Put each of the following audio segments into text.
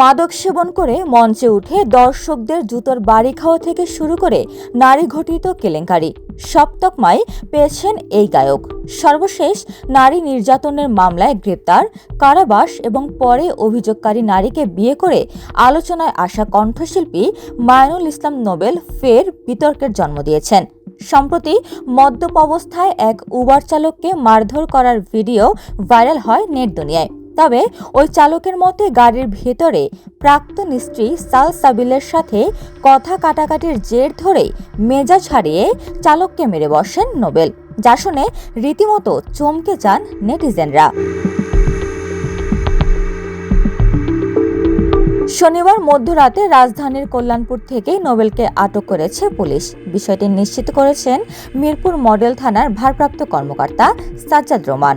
মাদক সেবন করে মঞ্চে উঠে দর্শকদের জুতোর বাড়ি খাওয়া থেকে শুরু করে নারী ঘটিত কেলেঙ্কারি। সপ্তকমায় পেয়েছেন এই গায়ক। সর্বশেষ নারী নির্যাতনের মামলায় গ্রেপ্তার, কারাবাস এবং পরে অভিযোগকারী নারীকে বিয়ে করে আলোচনায় আসা কণ্ঠশিল্পী মায়নুল ইসলাম নোবেল ফের বিতর্কের জন্ম দিয়েছেন। সম্প্রতি মদ্যপ অবস্থায় এক উবার চালককে মারধর করার ভিডিও ভাইরাল হয় নেট দুনিয়ায়। তবে ওই চালকের মতে গাড়ির ভেতরে প্রাক্তন স্ত্রী সাল সাবিলের সাথে কথা কাটাকাটির জের ধরে মেজাজ হারিয়ে চালককে মেরে বসেন নোবেল, যা শুনে রীতিমতো চমকে যান নেটিজেনরা। শনিবার মধ্যরাতে রাজধানীর কল্যাণপুর থেকেই নোবেলকে আটক করেছে পুলিশ। বিষয়টি নিশ্চিত করেছেন মিরপুর মডেল থানার ভারপ্রাপ্ত কর্মকর্তা সাজ্জাদ রোমান।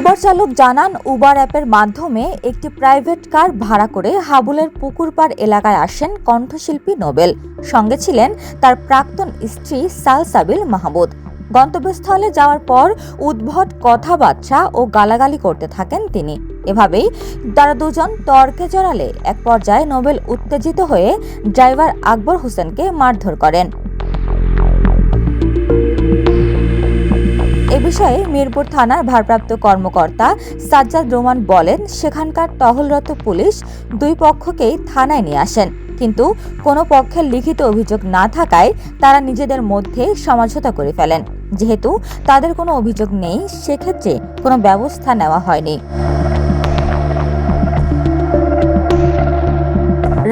উবার চালক জানান, উবার অ্যাপের মাধ্যমে একটি প্রাইভেট কার ভাড়া করে হাবুলের পুকুরপাড় এলাকায় আসেন কণ্ঠশিল্পী নোবেল। সঙ্গে ছিলেন তার প্রাক্তন স্ত্রী সাল সাবিল মাহমুদ। গন্তব্যস্থলে যাওয়ার পর উদ্ভট কথাবার্তা ও গালাগালি করতে থাকেন তিনি। এভাবেই তারা দুজন তর্কে জড়ালে। এক পর্যায়ে নোবেল উত্তেজিত হয়ে ড্রাইভার আকবর হোসেনকে মারধর করেন। বিষয়ে মিরপুর থানার ভারপ্রাপ্ত কর্মকর্তা সাজ্জাদ রোমান বলেন, সেখানকার টহলরত পুলিশ দুই পক্ষকেই থানায় নিয়ে আসেন। কিন্তু কোনো পক্ষের লিখিত অভিযোগ না থাকায় তারা নিজেদের মধ্যে সমঝোতা করে ফেলেন। যেহেতু তাদের কোনো অভিযোগ নেই, সেক্ষেত্রে কোনো ব্যবস্থা নেওয়া হয়নি।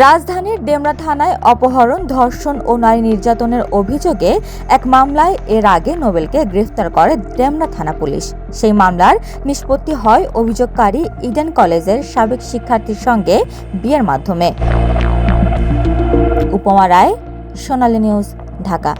রাজধানীর ডেমরা থানায় অপহরণ, ধর্ষণ ও নারী নির্যাতনের অভিযোগে এক মামলায় এর আগে নোবেলকে গ্রেফতার করে ডেমরা থানা পুলিশ। সেই মামলার নিষ্পত্তি হয় অভিযোগকারী ইডেন কলেজের সাবেক শিক্ষার্থীর সঙ্গে বিয়ের মাধ্যমে। উপমা রায়, সোনালী নিউজ, ঢাকা।